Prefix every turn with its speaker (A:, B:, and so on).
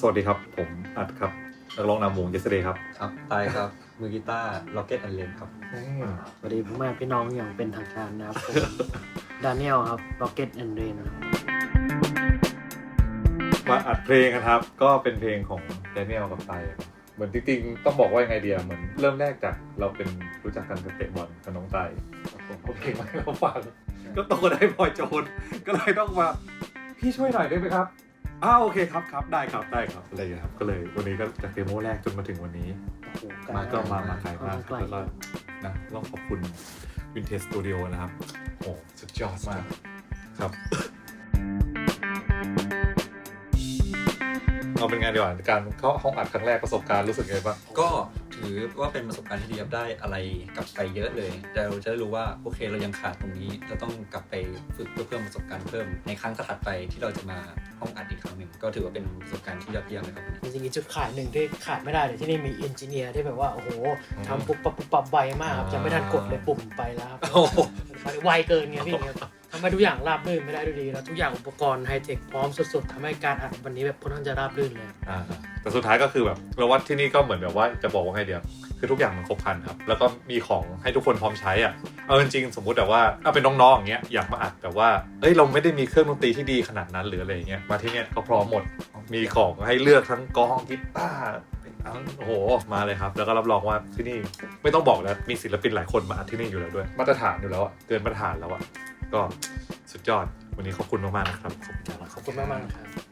A: สวัสดีครับ ผมอัดครับนักร้องนำวงเยสเดย์ครับ
B: ครับตายครับ มือกีตาร์ล็อกเก็ตอันเลนครับ
C: สวัสดีพ่อแม่พี่น้องอย่างเป็นทางการนะครับผมดานิเอลครับ Rocket and Rain ครับ
A: มาอัดเพลงกันครับ ก็เป็นเพลงของแดเนียลกับไตครับเหมือนจริงๆ ต้องบอกว่ายังไงเดียเหมือนเริ่มแรกจากเราเป็นรู้จักกันกับเตะบอลกับน้องไตผมเอาเพลงมาให้เราฟังก็โตได้พลอยโจนก็เลยต้องมาพี่ช่วยหน่อยได้ไหมครับ อ้าวโอเคครับครับได้ครับได้ครับอะไรอย่างเงี้ยครับก็เลยวันนี้ก็จากเดโมแรกจนมาถึงวันนี้
C: โอ้โหไกล
A: มาก็มามาไกลมาก
C: ไกล
A: แล้วก็นะต้องขอบคุณวินเทจสตูดิโอนะครับโอ้สุดยอดมากครับ เอาเป็นไงดีกว่าการเข้าห้องอัดครั้งแรกประสบการณ์รู้สึกไงบ้าง
B: ก็ถือว่าเป็นประสบการณ์ที่ดีครับได้อะไรกลับไปเยอะเลยแต่เราจะได้รู้ว่าโอเคเรายังขาดตรงนี้เราต้องกลับไปฝึกเพื่อเพิ่มประสบการณ์เพิ่มในครั้งถัดๆไปที่เราจะมาห้องอัดอี กครั้งหนึ่งก็ถือว่าเป็นประสบการณ์ที่ยอดเยี่ยมเลยครับวันนี้
C: จริงๆจุดขายหนึ่งที่ขาดไม่ได้เลยที่นี่มีเอนจิเนียร์ที่แบบว่า โอ้โห
A: อืม
C: ทำปุ๊บปั๊บปุ๊บปั๊บไวมากครับ
A: อ่า
C: ยังไม่ทันกดเลยปุ่มไปแล้วครับ
B: โอ้โห
C: ไวเกินไงพี่ครับ ทำให้ทุกอย่างราบรื่นไม่ได้ด้วยดีแล้วทุกอย่างอุปกรณ์ไฮเทคพร้อมสุดๆทำให้การอัดวันนี้แบบค่อนข้างจะราบรื่นเลย
A: อ่าแต่สุดท้ายก็คือแบบเราว่าที่นี่ก็เหมือนแบบว่าจะบอกว่าไงเดียวคือทุกอย่างมันครบครันครับ แล้วก็มีของให้ทุกคนพร้อมใช้อะเอาจริงๆสมมุติแบบว่าเอาเป็นน้องๆอย่างเงี้ยอยากมาอัดแต่ว่าเอ้ยเราไม่ได้มีเครื่องดนตรีที่ดีขนาดนั้นหรืออะไรอย่างเงี้ยมาที่เนี้ยก็พร้อมหมดมีของให้เลือกทั้งกลองกีตาร์ ทั้งโอ้โหมาเลยครับ แล้วก็รับรองว่าที่นี่ไม่ต้องบอกแล้วมีศิลปินหลายคนมาอัดที่นี่อยู่แล้วด้วย มาตรฐานอยู่แล้วอะเกินมาตรฐานแล้วอะก็สุดยอดวันนี้ขอบคุณมากๆนะครับขอบคุณมากๆ
C: ขอบคุณมากๆครับ